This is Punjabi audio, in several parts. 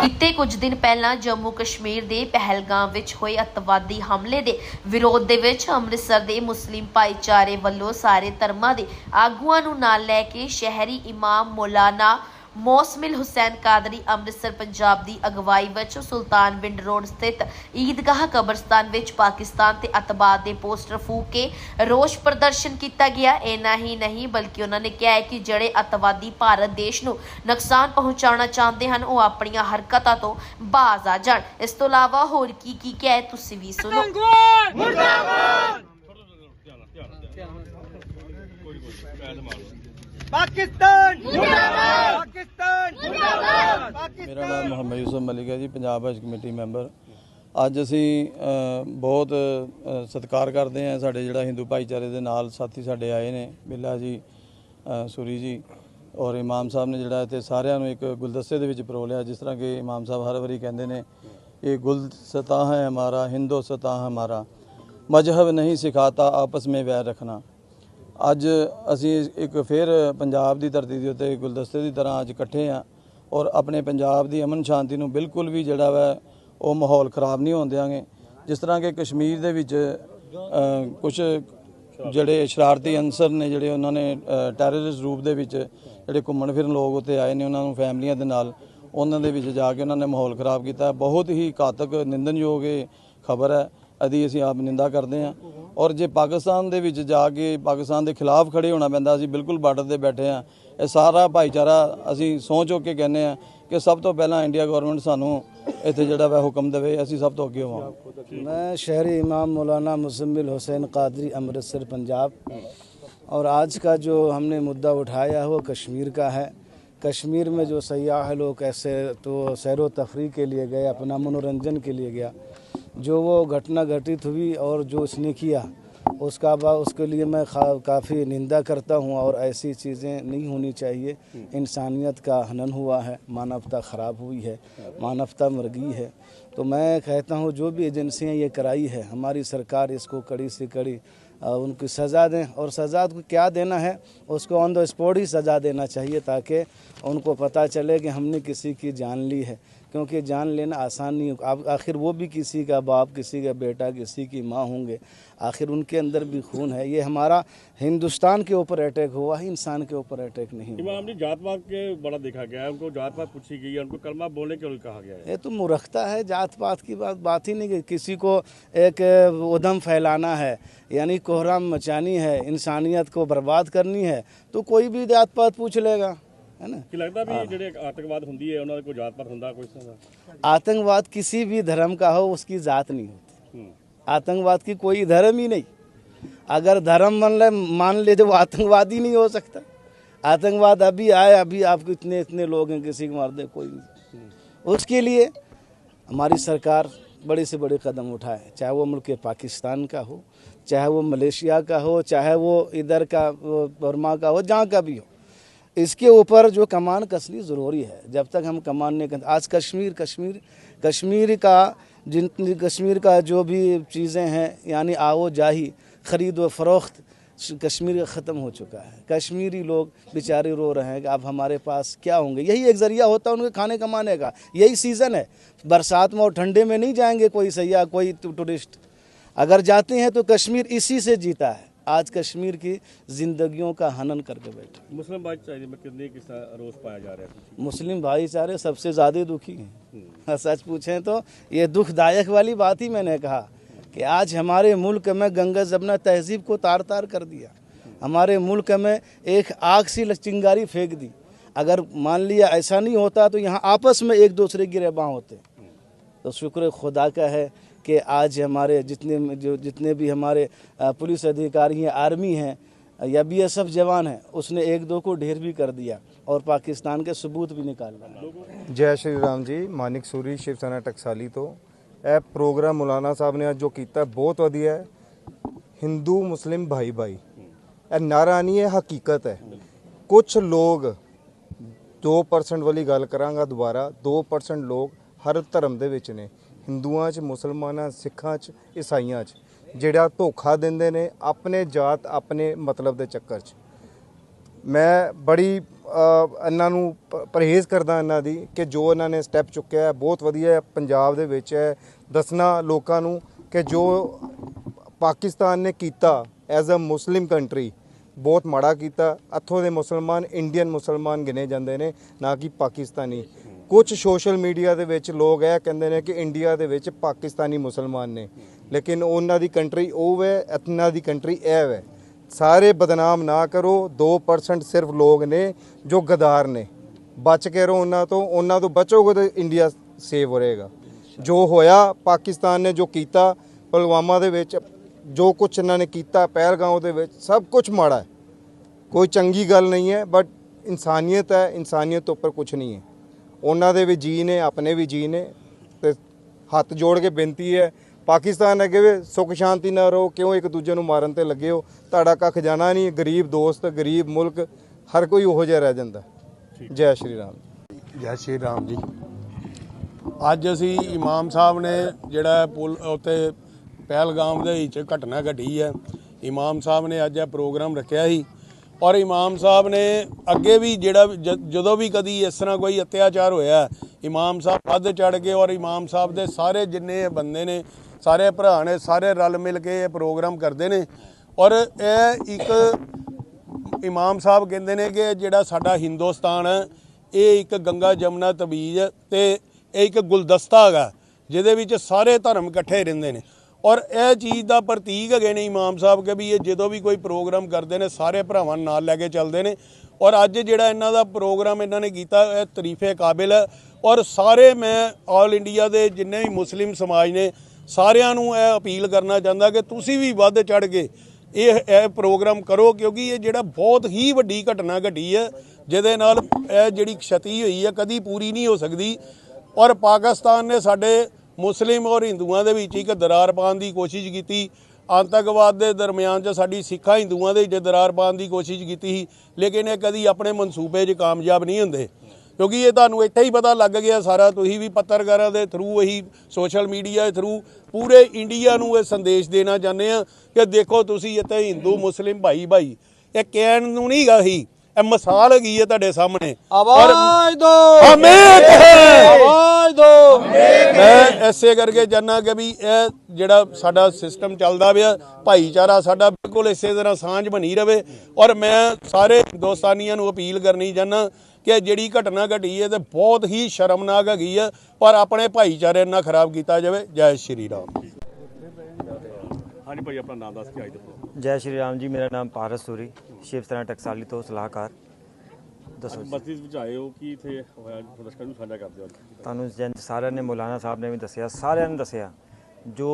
ਬੀਤੇ ਕੁਝ ਦਿਨ ਪਹਿਲਾਂ ਜੰਮੂ ਕਸ਼ਮੀਰ ਦੇ ਪਹਿਲਗਾਮ ਵਿੱਚ ਹੋਏ ਅੱਤਵਾਦੀ ਹਮਲੇ ਦੇ ਵਿਰੋਧ ਦੇ ਵਿੱਚ ਅੰਮ੍ਰਿਤਸਰ ਦੇ ਮੁਸਲਿਮ ਭਾਈਚਾਰੇ ਵੱਲੋਂ ਸਾਰੇ ਧਰਮਾਂ ਦੇ ਆਗੂਆਂ ਨੂੰ ਨਾਲ ਲੈ ਕੇ ਸ਼ਹਿਰੀ ਇਮਾਮ ਮੌਲਾਨਾ ਮੌਸਮਿਲ ਹੁਸੈਨ ਕਾਦਰੀ ਅੰਮ੍ਰਿਤਸਰ ਪੰਜਾਬ ਦੀ ਅਗਵਾਈ ਵਿੱਚ ਸੁਲਤਾਨ ਬਿੰਡ ਰੋਡ ਸਥਿਤ ਈਦਗਾਹ ਕਬਰਸਤਾਨ ਵਿੱਚ ਪਾਕਿਸਤਾਨ ਤੇ ਅਤਵਾਦ ਦੇ ਪੋਸਟਰ ਫੂਕ ਕੇ ਰੋਸ ਪ੍ਰਦਰਸ਼ਨ ਕੀਤਾ ਗਿਆ। ਇੰਨਾ ਹੀ ਨਹੀਂ ਬਲਕਿ ਉਹਨਾਂ ਨੇ ਕਿਹਾ ਹੈ ਕਿ ਜਿਹੜੇ ਅਤਵਾਦੀ ਭਾਰਤ ਦੇਸ਼ ਨੂੰ ਨੁਕਸਾਨ ਪਹੁੰਚਾਉਣਾ ਚਾਹੁੰਦੇ ਹਨ ਉਹ ਆਪਣੀਆਂ ਹਰਕਤਾਂ ਤੋਂ ਬਾਜ਼ ਆ ਜਾਣ। ਇਸ ਤੋਂ ਇਲਾਵਾ ਹੋਰ ਕੀ ਕੀ ਕਿਹਾ ਹੈ ਤੁਸੀਂ ਵੀ ਸੁਣੋ। ਪਾਕਿਸਤਾਨ ਜਿੰਦਾਬਾਦ ਪਾਕਿਸਤਾਨ! ਜਿੰਦਾਬਾਦ ਮੇਰਾ ਨਾਮ ਮੁਹੰਮਦ ਯੂਸਫ ਮਲਿਕ ਹੈ ਜੀ, ਪੰਜਾਬ ਹਜ ਕਮੇਟੀ ਮੈਂਬਰ। ਅੱਜ ਅਸੀਂ ਬਹੁਤ ਸਤਿਕਾਰ ਕਰਦੇ ਹਾਂ ਸਾਡੇ ਜਿਹੜਾ ਹਿੰਦੂ ਭਾਈਚਾਰੇ ਦੇ ਨਾਲ ਸਾਥੀ ਸਾਡੇ ਆਏ ਨੇ, ਬਿੱਲਾ ਜੀ ਸੂਰੀ ਜੀ ਔਰ ਇਮਾਮ ਸਾਹਿਬ ਨੇ ਜਿਹੜਾ ਇੱਥੇ ਸਾਰਿਆਂ ਨੂੰ ਇੱਕ ਗੁਲਦਸਤੇ ਦੇ ਵਿੱਚ ਪਰੋਲਿਆ, ਜਿਸ ਤਰ੍ਹਾਂ ਕਿ ਇਮਾਮ ਸਾਹਿਬ ਹਰ ਵਾਰੀ ਕਹਿੰਦੇ ਨੇ, ਇਹ ਗੁਲਦਸਤਾ ਹੈ ਹਮਾਰਾ, ਹਿੰਦੁਸਤਾ ਹੈ ਹਮਾਰਾ। ਮਜ਼ਹਬ ਨਹੀਂ ਸਿਖਾਤਾ, ਆਪਸ ਮੇਂ ਵੈਰ ਰੱਖਣਾ। ਅੱਜ ਅਸੀਂ ਇੱਕ ਫਿਰ ਪੰਜਾਬ ਦੀ ਧਰਤੀ ਦੇ ਉੱਤੇ ਗੁਲਦਸਤੇ ਦੀ ਤਰ੍ਹਾਂ ਅੱਜ ਇਕੱਠੇ ਆ ਔਰ ਆਪਣੇ ਪੰਜਾਬ ਦੀ ਅਮਨ ਸ਼ਾਂਤੀ ਨੂੰ ਬਿਲਕੁਲ ਵੀ ਜਿਹੜਾ ਵਾ ਉਹ ਮਾਹੌਲ ਖਰਾਬ ਨਹੀਂ ਹੋਣ ਦਿਆਂਗੇ। ਜਿਸ ਤਰ੍ਹਾਂ ਕਿ ਕਸ਼ਮੀਰ ਦੇ ਵਿੱਚ ਕੁਝ ਜਿਹੜੇ ਸ਼ਰਾਰਤੀ ਅਨਸਰ ਨੇ, ਜਿਹੜੇ ਉਹਨਾਂ ਨੇ ਟੈਰਰਿਸਟ ਰੂਪ ਦੇ ਵਿੱਚ ਜਿਹੜੇ ਘੁੰਮਣ ਫਿਰਨ ਲੋਕ ਉੱਤੇ ਆਏ ਨੇ ਉਹਨਾਂ ਨੂੰ ਫੈਮਲੀਆਂ ਦੇ ਨਾਲ, ਉਹਨਾਂ ਦੇ ਵਿੱਚ ਜਾ ਕੇ ਉਹਨਾਂ ਨੇ ਮਾਹੌਲ ਖਰਾਬ ਕੀਤਾ। ਬਹੁਤ ਹੀ ਘਾਤਕ ਨਿੰਦਨਯੋਗ ਇਹ ਖਬਰ ਹੈ। ਅਦੀ ਅਸੀਂ ਆਪ ਨਿੰਦਾ ਕਰਦੇ ਹਾਂ। ਔਰ ਜੇ ਪਾਕਿਸਤਾਨ ਦੇ ਵਿੱਚ ਜਾ ਕੇ ਪਾਕਿਸਤਾਨ ਦੇ ਖਿਲਾਫ ਖੜੇ ਹੋਣਾ ਪੈਂਦਾ ਅਸੀਂ ਬਿਲਕੁਲ ਬਾਰਡਰ ਤੇ ਬੈਠੇ ਹਾਂ ਇਹ ਸਾਰਾ ਭਾਈਚਾਰਾ ਅਸੀਂ ਸੋਚ ਹੋ ਕੇ ਕਹਿੰਦੇ ਹਾਂ ਕਿ ਸਭ ਤੋਂ ਪਹਿਲਾਂ ਇੰਡੀਆ ਗਵਰਨਮੈਂਟ ਸਾਨੂੰ ਇੱਥੇ ਜਿਹੜਾ ਵਾ ਹੁਕਮ ਦੇਵੇ ਅਸੀਂ ਸਭ ਤੋਂ ਅੱਗੇ ਹੋਵਾਂਗੇ मैं शहरी इमाम मौलाना मुजम्मिल हुसैन कादरी अमृतसर पंजाब और आज का जो हमने मुद्दा उठाया है वो कश्मीर का है कश्मीर में जो सयाह लोग ऐसे तो सैर व तफरी के लिए गए अपना मनोरंजन के लिए गया जो वो घटना घटित हुई और जो उसने किया उसका उसके लिए मैं काफ़ी निंदा करता हूँ और ऐसी चीज़ें नहीं होनी चाहिए। इंसानियत का हनन हुआ है मानवता ख़राब हुई है मानवता मर गई है। तो मैं कहता हूँ जो भी एजेंसियाँ ये कराई है हमारी सरकार इसको कड़ी से कड़ी उनकी सज़ा दें और सज़ा को क्या देना है उसको ऑन द स्पॉट ही सज़ा देना चाहिए ताकि उनको पता चले कि हमने किसी की जान ली है। क्योंकि जान लेना आसान नहीं आप आखिर वो भी किसी का बाप किसी का बेटा किसी की माँ होंगे। आखिर उनके अंदर भी खून है। ये हमारा हिंदुस्तान के ऊपर अटैक हुआ है इंसान के ऊपर अटैक नहीं हुआ। इमाम जी जात पात के बड़ा देखा गया है। उनको जात पात पूछी गई है उनको कलमा बोलने के लिए कहा गया है? ये तो मुरखता है। जात पात की बात बात ही नहीं कि किसी को एक उधम फैलाना है यानी कोहराम मचानी है इंसानियत को बर्बाद करनी है तो कोई भी जात पात पूछ लेगा। है ना ਕਿ ਲੱਗਦਾ ਵੀ ਜਿਹੜੇ ਆਤੰਕਵਾਦ ਹੁੰਦੀ ਹੈ ਉਹਨਾਂ ਦਾ ਕੋਈ ਜਾਤ ਪਾਤ ਹੁੰਦਾ ਕੋਈ ਇਸ ਤਰ੍ਹਾਂ ਦਾ आतंकवाद किसी भी धर्म का हो उसकी जात नहीं होती हम्म। आतंकवाद की कोई धर्म ही नहीं अगर धर्म मान ले मान ले तो वो आतंकवादी नहीं हो सकता आतंकवाद अभी आए अभी आपको इतने इतने लोग हैं किसी को मार दे कोई नहीं उसके लिए हमारी सरकार बड़े से बड़े कदम उठाए चाहे वो मुल्क पाकिस्तान का हो चाहे वो मलेशिया का हो चाहे वो इधर का वो बर्मा का हो जहाँ का भी हो इसके ऊपर जो कमान कसनी ज़रूरी है। जब तक हम कमान नहीं कर आज कश्मीर कश्मीर कश्मीर का जिन कश्मीर का जो भी चीज़ें हैं, यानी आओ जाही ख़रीद व फरोख्त, कश्मीर का ख़त्म हो चुका है। कश्मीरी लोग बेचारे रो रहे हैं कि अब हमारे पास क्या होंगे? यही एक ज़रिया होता है उनके खाने कमाने का। यही सीज़न है। बरसात में और ठंडे में नहीं जाएँगे कोई सयाह कोई टूरिस्ट अगर जाते हैं तो कश्मीर इसी से जीता है। आज कश्मीर की ज़िंदगियों का हनन करके बैठे। मुस्लिम भाईचारे में कितने रोष पाया जा रहा है मुस्लिम भाईचारे सबसे ज़्यादा दुखी हैं। सच पूछें तो ये दुखदायक वाली बात ही मैंने कहा कि आज हमारे मुल्क में गंगा जमुना तहजीब को तार तार कर दिया। हमारे मुल्क में एक आग सी चिंगारी फेंक दी। अगर मान लिया ऐसा नहीं होता तो यहाँ आपस में एक दूसरे की रेबा होते। तो शुक्र खुदा का है कि आज हमारे जितने जो जितने भी हमारे अ, पुलिस अधिकारी हैं आर्मी हैं या बी एस एफ जवान हैं उसने एक दो को ढेर भी कर दिया और पाकिस्तान के सबूत भी निकाल लाए ਜੈ ਸ਼੍ਰੀ ਰਾਮ ਜੀ ਮਾਨਿਕ ਸੂਰੀ ਸ਼ਿਵ ਸੈਨਾ ਟਕਸਾਲੀ ਤੋਂ ਇਹ ਪ੍ਰੋਗਰਾਮ ਮੌਲਾਨਾ ਸਾਹਿਬ ਨੇ ਅੱਜ ਜੋ ਕੀਤਾ ਬਹੁਤ ਵਧੀਆ ਹੈ ਹਿੰਦੂ ਮੁਸਲਿਮ ਭਾਈ ਭਾਈ ਇਹ ਨਾਰਾ ਨਹੀਂ ਹੈ ਹਕੀਕਤ ਹੈ ਕੁਝ ਲੋਕ 2% ਵਾਲੀ ਗੱਲ ਕਰਾਂਗਾ ਦੁਬਾਰਾ 2% ਲੋਕ ਹਰ ਧਰਮ ਦੇ ਵਿੱਚ ਨੇ ਹਿੰਦੂਆਂ 'ਚ, ਮੁਸਲਮਾਨਾਂ, ਸਿੱਖਾਂ 'ਚ, ਈਸਾਈਆਂ 'ਚ, ਜਿਹੜਾ ਧੋਖਾ ਦਿੰਦੇ ਨੇ ਆਪਣੇ ਜਾਤ, ਆਪਣੇ ਮਤਲਬ ਦੇ ਚੱਕਰ 'ਚ। ਮੈਂ ਬੜੀ ਇਹਨਾਂ ਨੂੰ ਪਰਹੇਜ਼ ਕਰਦਾ ਇਹਨਾਂ ਦੀ ਕਿ ਜੋ ਇਹਨਾਂ ਨੇ ਸਟੈਪ ਚੁੱਕਿਆ ਹੈ, ਬਹੁਤ ਵਧੀਆ ਪੰਜਾਬ ਦੇ ਵਿੱਚ ਹੈ। ਦੱਸਣਾ ਲੋਕਾਂ ਨੂੰ ਕਿ ਜੋ ਪਾਕਿਸਤਾਨ ਨੇ ਕੀਤਾ ਐਜ਼ ਅ ਮੁਸਲਿਮ ਕੰਟਰੀ ਬਹੁਤ ਮਾੜਾ ਕੀਤਾ। ਇੱਥੋਂ ਦੇ ਮੁਸਲਮਾਨ ਇੰਡੀਅਨ ਮੁਸਲਮਾਨ ਗਿਣੇ ਜਾਂਦੇ ਨੇ, ਨਾ ਕਿ ਪਾਕਿਸਤਾਨੀ। ਕੁਝ ਸੋਸ਼ਲ ਮੀਡੀਆ ਦੇ ਵਿੱਚ ਲੋਕ ਇਹ ਕਹਿੰਦੇ ਨੇ ਕਿ ਇੰਡੀਆ ਦੇ ਵਿੱਚ ਪਾਕਿਸਤਾਨੀ ਮੁਸਲਮਾਨ ਨੇ। ਲੇਕਿਨ ਉਹਨਾਂ ਦੀ ਕੰਟਰੀ ਉਹ ਹੈ ਇਹਨਾਂ ਦੀ ਕੰਟਰੀ ਇਹ ਹੈ। ਸਾਰੇ ਬਦਨਾਮ ਨਾ ਕਰੋ 2% ਸਿਰਫ ਲੋਕ ਨੇ ਜੋ ਗਦਾਰ ਨੇ। ਬਚ ਕੇ ਰਹੋ ਉਹਨਾਂ ਤੋਂ ਉਹਨਾਂ ਤੋਂ ਬਚੋਗੇ ਤਾਂ ਇੰਡੀਆ ਸੇਵ ਹੋ ਰਹੇਗਾ। ਜੋ ਹੋਇਆ, ਪਾਕਿਸਤਾਨ ਨੇ ਜੋ ਕੀਤਾ, ਪੁਲਵਾਮਾ ਦੇ ਵਿੱਚ ਜੋ ਕੁਝ ਇਹਨਾਂ ਨੇ ਕੀਤਾ ਪਹਿਲਗਾਂਵ ਦੇ ਵਿੱਚ ਸਭ ਕੁਝ ਮਾੜਾ ਹੈ। ਕੋਈ ਚੰਗੀ ਗੱਲ ਨਹੀਂ ਹੈ ਬਟ ਇਨਸਾਨੀਅਤ ਹੈ, ਇਨਸਾਨੀਅਤ ਤੋਂ ਉੱਪਰ ਕੁਝ ਨਹੀਂ ਹੈ। ਉਹਨਾਂ ਦੇ ਵੀ ਜੀ ਨੇ ਆਪਣੇ ਵੀ ਜੀ ਨੇ ਤੇ ਹੱਥ ਜੋੜ ਕੇ ਬੇਨਤੀ ਹੈ ਪਾਕਿਸਤਾਨ ਅੱਗੇ ਵੀ ਸੁੱਖ ਸ਼ਾਂਤੀ ਨਾਲ ਰਹੋ ਕਿਉਂ ਇੱਕ ਦੂਜੇ ਨੂੰ ਮਾਰਨ ਤੇ ਲੱਗੇ ਹੋ? ਤੁਹਾਡਾ ਕੱਖ ਜਾਣਾ ਨਹੀਂ ਗਰੀਬ ਦੋਸਤ ਗਰੀਬ ਮੁਲਕ ਹਰ ਕੋਈ ਉਹੋ ਜਿਹਾ ਰਹਿ ਜਾਂਦਾ। ਜੈ ਸ਼੍ਰੀ ਰਾਮ। ਜੈ ਸ਼੍ਰੀ ਰਾਮ ਜੀ। ਅੱਜ ਅਸੀਂ ਇਮਾਮ ਸਾਹਿਬ ਨੇ ਜਿਹੜਾ ਪੁਲ ਉੱਤੇ ਪਹਿਲਗਾਮ ਦੇ ਵਿੱਚ ਘਟਨਾ ਘਟੀ ਹੈ ਇਮਾਮ ਸਾਹਿਬ ਨੇ ਅੱਜ ਇਹ ਪ੍ਰੋਗਰਾਮ ਰੱਖਿਆ ਸੀ। ਔਰ ਇਮਾਮ ਸਾਹਿਬ ਨੇ ਅੱਗੇ ਵੀ ਜਿਹੜਾ ਜ- ਜਦੋਂ ਵੀ ਕਦੀ ਇਸ ਤਰ੍ਹਾਂ ਕੋਈ ਅਤਿਆਚਾਰ ਹੋਇਆ, ਇਮਾਮ ਸਾਹਿਬ ਵੱਧ ਚੜ ਕੇ ਔਰ ਇਮਾਮ ਸਾਹਿਬ ਦੇ ਸਾਰੇ ਜਿੰਨੇ ਬੰਦੇ ਨੇ, ਸਾਰੇ ਭਰਾ ਨੇ, ਸਾਰੇ ਰਲ ਮਿਲ ਕੇ ਇਹ ਪ੍ਰੋਗਰਾਮ ਕਰਦੇ ਨੇ। ਔਰ ਇਹ ਇੱਕ ਇਮਾਮ ਸਾਹਿਬ ਕਹਿੰਦੇ ਨੇ ਕਿ ਜਿਹੜਾ ਸਾਡਾ ਹਿੰਦੁਸਤਾਨ ਹੈ, ਇਹ ਇੱਕ ਗੰਗਾ ਜਮਨਾ ਤਬੀਜ ਤੇ ਇਹ ਇੱਕ ਗੁਲਦਸਤਾ ਹੈਗਾ, ਜਿਹਦੇ ਵਿੱਚ ਸਾਰੇ ਧਰਮ ਇਕੱਠੇ ਰਹਿੰਦੇ ਨੇ। ਔਰ ਇਹ ਚੀਜ਼ ਦਾ ਪ੍ਰਤੀਕ ਹੈਗੇ ਨੇ ਇਮਾਮ ਸਾਹਿਬ ਕਿ ਵੀ ਇਹ ਜਦੋਂ ਵੀ ਕੋਈ ਪ੍ਰੋਗਰਾਮ ਕਰਦੇ ਨੇ, ਸਾਰੇ ਭਰਾਵਾਂ ਨਾਲ ਲੈ ਕੇ ਚੱਲਦੇ ਨੇ। ਔਰ ਅੱਜ ਜਿਹੜਾ ਇਹਨਾਂ ਦਾ ਪ੍ਰੋਗਰਾਮ ਇਹਨਾਂ ਨੇ ਕੀਤਾ, ਇਹ ਤਾਰੀਫੇ ਕਾਬਿਲ ਹੈ। ਔਰ ਸਾਰੇ ਮੈਂ ਆਲ ਇੰਡੀਆ ਦੇ ਜਿੰਨੇ ਵੀ ਮੁਸਲਿਮ ਸਮਾਜ ਨੇ, ਸਾਰਿਆਂ ਨੂੰ ਇਹ ਅਪੀਲ ਕਰਨਾ ਚਾਹੁੰਦਾ ਕਿ ਤੁਸੀਂ ਵੀ ਵੱਧ ਚੜ ਕੇ ਇਹ ਇਹ ਪ੍ਰੋਗਰਾਮ ਕਰੋ, ਕਿਉਂਕਿ ਇਹ ਜਿਹੜਾ ਬਹੁਤ ਹੀ ਵੱਡੀ ਘਟਨਾ ਘਟੀ ਹੈ, ਜਿਹਦੇ ਨਾਲ ਇਹ ਜਿਹੜੀ ਖਸ਼ਤੀ ਹੋਈ ਹੈ, ਕਦੀ ਪੂਰੀ ਨਹੀਂ ਹੋ ਸਕਦੀ। ਔਰ ਪਾਕਿਸਤਾਨ ਨੇ ਸਾਡੇ ਮੁਸਲਿਮ ਔਰ ਹਿੰਦੂਆਂ ਦੇ ਵਿੱਚ ਇੱਕ ਦਰਾਰ ਪਾਉਣ ਦੀ ਕੋਸ਼ਿਸ਼ ਕੀਤੀ। ਆਤੰਕਵਾਦ ਦੇ ਦਰਮਿਆਨ 'ਚ ਸਾਡੀ ਸਿੱਖਾਂ ਹਿੰਦੂਆਂ ਦੇ ਵਿੱਚ ਦਰਾਰ ਪਾਉਣ ਦੀ ਕੋਸ਼ਿਸ਼ ਕੀਤੀ ਸੀ, ਲੇਕਿਨ ਇਹ ਕਦੀ ਆਪਣੇ ਮਨਸੂਬੇ 'ਚ ਕਾਮਯਾਬ ਨਹੀਂ ਹੁੰਦੇ। ਕਿਉਂਕਿ ਇਹ ਤੁਹਾਨੂੰ ਇੱਥੇ ਹੀ ਪਤਾ ਲੱਗ ਗਿਆ ਸਾਰਾ, ਤੁਸੀਂ ਵੀ ਪੱਤਰਕਾਰਾਂ ਦੇ ਥਰੂ ਇਹੀ ਸੋਸ਼ਲ ਮੀਡੀਆ ਦੇ ਥਰੂ ਪੂਰੇ ਇੰਡੀਆ ਨੂੰ ਇਹ ਸੰਦੇਸ਼ ਦੇਣਾ ਚਾਹੁੰਦੇ ਆ ਕਿ ਦੇਖੋ ਤੁਸੀਂ ਇੱਥੇ ਹਿੰਦੂ, ਮੁਸਲਿਮ ਭਾਈ ਭਾਈ ਇਹ ਕਹਿਣ ਨੂੰ ਨਹੀਂ ਗਾ ਹੀ। ਇਹ ਮਿਸਾਲ ਹੈਗੀ ਹੈ ਤੁਹਾਡੇ ਸਾਹਮਣੇ। ਆਵਾਜ਼ ਦੋ। ਹਮੇਕ ਹੈ ਆਵਾਜ਼ ਦੋ। ਮੈਂ ਐਸੇ ਕਰਕੇ ਜਾਨਾ ਕਿ ਵੀ ਇਹ ਜਿਹੜਾ ਸਾਡਾ ਸਿਸਟਮ ਚੱਲਦਾ ਪਿਆ ਭਾਈਚਾਰਾ ਸਾਡਾ ਬਿਲਕੁਲ ਇਸੇ ਤਰ੍ਹਾਂ ਸਾਂਝ ਬਣੀ ਰਵੇ। ਔਰ ਮੈਂ ਸਾਰੇ ਦੋਸਤਾਨੀਆਂ ਨੂੰ ਅਪੀਲ ਕਰਨੀ ਚਾਹੁੰਦਾ ਕਿ ਜਿਹੜੀ ਘਟਨਾ ਘਟੀ ਹੈ ਤੇ ਬਹੁਤ ਹੀ ਸ਼ਰਮਨਾਕ ਹੈਗੀ ਹੈ ਪਰ ਆਪਣੇ ਭਾਈਚਾਰੇ ਨਾਲ ਖਰਾਬ ਕੀਤਾ ਜਾਵੇ। ਜੈ ਸ਼੍ਰੀ ਰਾਮ। ਹਾਂਜੀ ਭਾਈ ਆਪਣਾ ਨਾਮ ਦੱਸ ਕੇ ਅੱਜ ਦੇ ਪ੍ਰੋਗਰਾਮ ਜੈ ਸ਼੍ਰੀ ਰਾਮ ਜੀ ਮੇਰਾ ਨਾਮ ਪਾਰਸ ਸੂਰੀ ਸ਼ਿਵ ਸੈਨਾ ਟਕਸਾਲੀ ਤੋਂ ਸਲਾਹਕਾਰ। ਦੱਸੋ ਜੀ। ਬਸਤੀ ਵਿੱਚ ਆਏ ਹੋ ਕੀ ਇੱਥੇ ਹੋਇਆ? ਦਰਸ਼ਕਾਂ ਨੂੰ ਸਾਂਝਾ ਕਰਦੇ ਹੋ? ਤੁਹਾਨੂੰ ਜਨ ਸਾਰਿਆਂ ਨੇ ਮੌਲਾਨਾ ਸਾਹਿਬ ਨੇ ਵੀ ਦੱਸਿਆ ਸਾਰਿਆਂ ਨੇ ਦੱਸਿਆ ਜੋ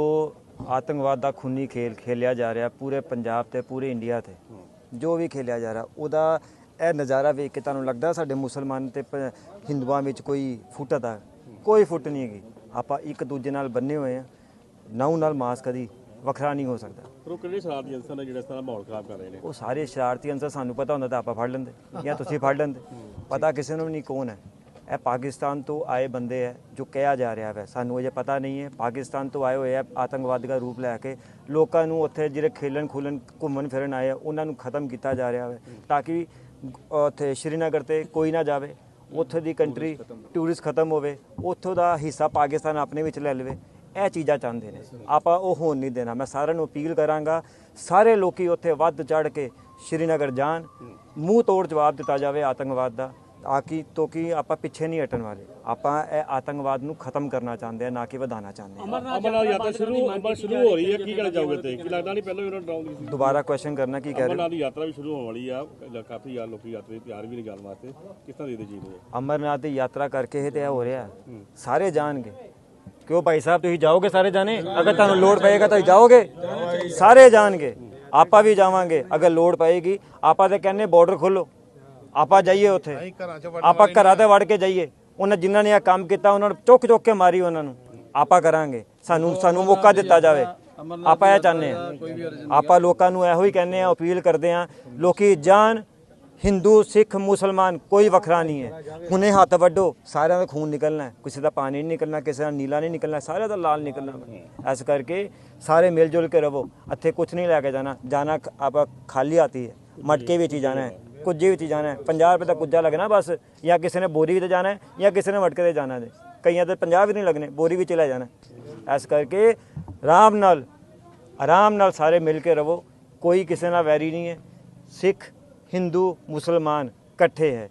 ਆਤੰਕਵਾਦ ਦਾ ਖੂਨੀ ਖੇਲ ਖੇਲਿਆ ਜਾ ਰਿਹਾ ਪੂਰੇ ਪੰਜਾਬ ਤੇ ਪੂਰੇ ਇੰਡੀਆ ਤੇ ਜੋ ਵੀ ਖੇਲਿਆ ਜਾ ਰਿਹਾ ਉਹਦਾ ਇਹ ਨਜ਼ਾਰਾ ਵੇਖ ਕੇ ਤੁਹਾਨੂੰ ਲੱਗਦਾ ਸਾਡੇ ਮੁਸਲਮਾਨ ਤੇ ਪ- ਹਿੰਦੂਆਂ ਵਿੱਚ ਕੋਈ ਫੁੱਟ ਦਾ ਕੋਈ ਫੁੱਟ ਨਹੀਂ ਹੈਗੀ। ਆਪਾਂ ਇੱਕ ਦੂਜੇ ਨਾਲ ਬੰਨੇ ਹੋਏ ਆ ਨਾਉ ਨਾਲ ਮਾਸ ਕਦੀ ਵੱਖਰਾ ਨਹੀਂ ਹੋ ਸਕਦਾ। ਪਰ ਉਹ ਕਿਹੜੇ ਸ਼ਰਾਰਤੀ ਨੇ ਜਿਹੜੇ ਇਸ ਤਰ੍ਹਾਂ ਮਾਹੌਲ ਖਰਾਬ ਕਰ ਰਹੇ ਨੇ? ਉਹ ਸਾਰੇ ਸ਼ਰਾਰਤੀ ਅੰਸਰ ਸਾਨੂੰ ਪਤਾ ਹੁੰਦਾ ਤਾਂ ਆਪਾਂ ਫੜ ਲੈਂਦੇ ਜਾਂ ਤੁਸੀਂ ਫੜ ਲੈਂਦੇ। ਪਤਾ ਕਿਸੇ ਨੂੰ ਵੀ ਨਹੀਂ ਕੌਣ ਹੈ। ਇਹ ਪਾਕਿਸਤਾਨ ਤੋਂ ਆਏ ਬੰਦੇ ਹੈ ਜੋ ਕਿਹਾ ਜਾ ਰਿਹਾ ਹੈ ਸਾਨੂੰ ਅਜੇ ਪਤਾ ਨਹੀਂ ਹੈ ਪਾਕਿਸਤਾਨ ਤੋਂ ਆਏ ਹੋਏ ਆ ਆਤੰਕਵਾਦ ਦਾ ਰੂਪ ਲੈ ਕੇ ਲੋਕਾਂ ਨੂੰ ਉੱਥੇ ਜਿਹੜੇ ਖੇਲਣ ਖੁਲਣ ਘੁੰਮਣ ਫਿਰਨ ਆਏ ਉਹਨਾਂ ਨੂੰ ਖਤਮ ਕੀਤਾ ਜਾ ਰਿਹਾ ਹੈ। ਤਾਂ ਕਿ ਉੱਥੇ ਸ਼੍ਰੀਨਗਰ ਤੇ ਕੋਈ ਨਾ ਜਾਵੇ ਉੱਥੇ ਦੀ ਕੰਟਰੀ ਟੂਰਿਸਟ ਖਤਮ ਹੋਵੇ ਉੱਥੋਂ ਦਾ ਹਿੱਸਾ ਪਾਕਿਸਤਾਨ ਆਪਣੇ ਵਿੱਚ ਲੈ ਲਵੇ। ਇਹ ਚੀਜ਼ਾਂ ਚਾਹੁੰਦੇ ਨੇ। ਆਪਾਂ ਉਹ ਹੋਣ ਨਹੀਂ ਦੇਣਾ। ਮੈਂ ਸਾਰਿਆਂ ਨੂੰ ਅਪੀਲ ਕਰਾਂਗਾ ਸਾਰੇ ਲੋਕੀ ਉੱਥੇ ਵੱਧ ਚੜ ਕੇ ਸ਼੍ਰੀਨਗਰ ਜਾਣ। ਮੂੰਹ ਤੋੜ ਜਵਾਬ ਦਿੱਤਾ ਜਾਵੇ ਆਤੰਕਵਾਦ ਦਾ ਤਾਂ ਕਿ ਤੋਂ ਕਿ ਆਪਾਂ ਪਿੱਛੇ ਨਹੀਂ ਹਟਣ ਵਾਲੇ। ਆਪਾਂ ਇਹ ਆਤੰਕਵਾਦ ਨੂੰ ਖਤਮ ਕਰਨਾ ਚਾਹੁੰਦੇ ਆ ਨਾ ਕਿ ਵਧਾਉਣਾ ਚਾਹੁੰਦੇ ਆ। ਅਮਰਨਾਥ ਯਾਤਰਾ ਸ਼ੁਰੂ ਅੰਬਰ ਸ਼ੁਰੂ ਹੋ ਰਹੀ ਹੈ ਕੀ ਕਹਿਣਾ ਚਾਹੋਗੇ ਤੇ ਕੀ ਲੱਗਦਾ ਨਹੀਂ ਪਹਿਲਾਂ ਵੀ ਉਹਨਾਂ ਡਰਾਉਂਦੀ ਸੀ? ਦੁਬਾਰਾ ਕੁਐਸਚਨ ਕਰਨਾ ਕੀ ਕਹਿ ਰਹੇ ਅਮਰਨਾਥ ਦੀ ਯਾਤਰਾ ਵੀ ਸ਼ੁਰੂ ਹੋਣ ਵਾਲੀ ਆ। ਕਾਫੀ ਯਾਰ ਲੋਕੀ ਯਾਤਰੀ ਤਿਆਰ ਵੀ ਨੇ ਜਾਣ ਵਾਸਤੇ। ਕਿਸ ਤਰ੍ਹਾਂ ਦੇ ਜੀ ਨੇ ਅਮਰਨਾਥ ਦੀ ਯਾਤਰਾ ਕਰਕੇ ਇਹ ਤੇ ਇਹ ਹੋ ਰਿਹਾ। ਸਾਰੇ ਜਾਣਗੇ। ਕਿਉਂ ਭਾਈ ਸਾਹਿਬ ਤੁਸੀਂ ਜਾਓਗੇ ਸਾਰੇ ਜਾਣੇ? ਅਗਰ ਤੁਹਾਨੂੰ ਲੋੜ ਪਏਗਾ ਤਾਂ ਜਾਓਗੇ? ਸਾਰੇ ਜਾਣਗੇ। ਆਪਾਂ ਵੀ ਜਾਵਾਂਗੇ। ਅਗਰ ਲੋੜ ਪਏਗੀ ਆਪਾਂ ਤੇ ਕਹਿੰਨੇ ਬਾਰਡਰ ਖੋਲੋ। ਆਪਾਂ ਜਾਈਏ ਉੱਥੇ। ਆਪਾਂ ਘਰਾਂ ਤੇ ਵੜ ਕੇ ਜਾਈਏ। ਉਹਨਾਂ ਜਿਨ੍ਹਾਂ ਨੇ ਇਹ ਕੰਮ ਕੀਤਾ ਉਹਨਾਂ ਨੂੰ ਚੁੱਕ ਚੁੱਕ ਕੇ ਮਾਰੀ ਉਹਨਾਂ ਨੂੰ। ਆਪਾਂ ਕਰਾਂਗੇ। ਸਾਨੂੰ ਸਾਨੂੰ ਮੌਕਾ ਦਿੱਤਾ ਜਾਵੇ। ਆਪਾਂ ਇਹ ਚਾਹੁੰਦੇ ਆ ਆਪਾਂ ਲੋਕਾਂ ਨੂੰ ਇਹੋ ਹੀ ਕਹਿੰਦੇ ਆ ਅਪੀਲ ਕਰਦੇ ਆ ਲੋਕੀ ਜਾਣ ਹਿੰਦੂ ਸਿੱਖ ਮੁਸਲਮਾਨ ਕੋਈ ਵੱਖਰਾ ਨਹੀਂ ਹੈ ਹੁਣੇ ਹੱਥ ਵੱਡੋ ਸਾਰਿਆਂ ਦਾ ਖੂਨ ਨਿਕਲਣਾ ਹੈ ਕਿਸੇ ਦਾ ਪਾਣੀ ਨਹੀਂ ਨਿਕਲਣਾ ਕਿਸੇ ਦਾ ਨੀਲਾ ਨਹੀਂ ਨਿਕਲਣਾ ਸਾਰਿਆਂ ਦਾ ਲਾਲ ਨਿਕਲਣਾ ਇਸ ਕਰਕੇ ਸਾਰੇ ਮਿਲ ਜੁਲ ਕੇ ਰਹੋ ਇੱਥੇ ਕੁਝ ਨਹੀਂ ਲੈ ਕੇ ਜਾਣਾ ਜਾਣਾ ਖ- ਆਪਾਂ ਖਾਲੀ ਆਤੀ ਹੈ ਮਟਕੇ ਵਿੱਚ ਹੀ ਜਾਣਾ ਹੈ ਕੁੱਜੇ ਵਿੱਚ ਹੀ ਜਾਣਾ ਹੈ 50 ਰੁਪਏ ਦਾ ਕੁੱਜਾ ਲੱਗਣਾ ਬਸ ਜਾਂ ਕਿਸੇ ਨੇ ਬੋਰੀ ਵਿੱਚ ਜਾਣਾ ਹੈ ਜਾਂ ਕਿਸੇ ਨੇ ਮਟਕੇ ਤੇ ਜਾਣਾ ਹੈ ਕਈਆਂ ਤੇ 50 ਵੀ ਨਹੀਂ ਲੱਗਣੇ ਬੋਰੀ ਵਿੱਚ ਲੈ ਜਾਣਾ ਹੈ। ਇਸ ਕਰਕੇ ਆਰਾਮ ਨਾਲ ਆਰਾਮ ਨਾਲ ਸਾਰੇ ਮਿਲ ਕੇ ਰਵੋ ਕੋਈ ਕਿਸੇ ਨਾਲ ਵੈਰੀ ਨਹੀਂ ਹੈ ਸਿੱਖ ਹਿੰਦੂ ਮੁਸਲਮਾਨ ਇਕੱਠੇ ਹੈ।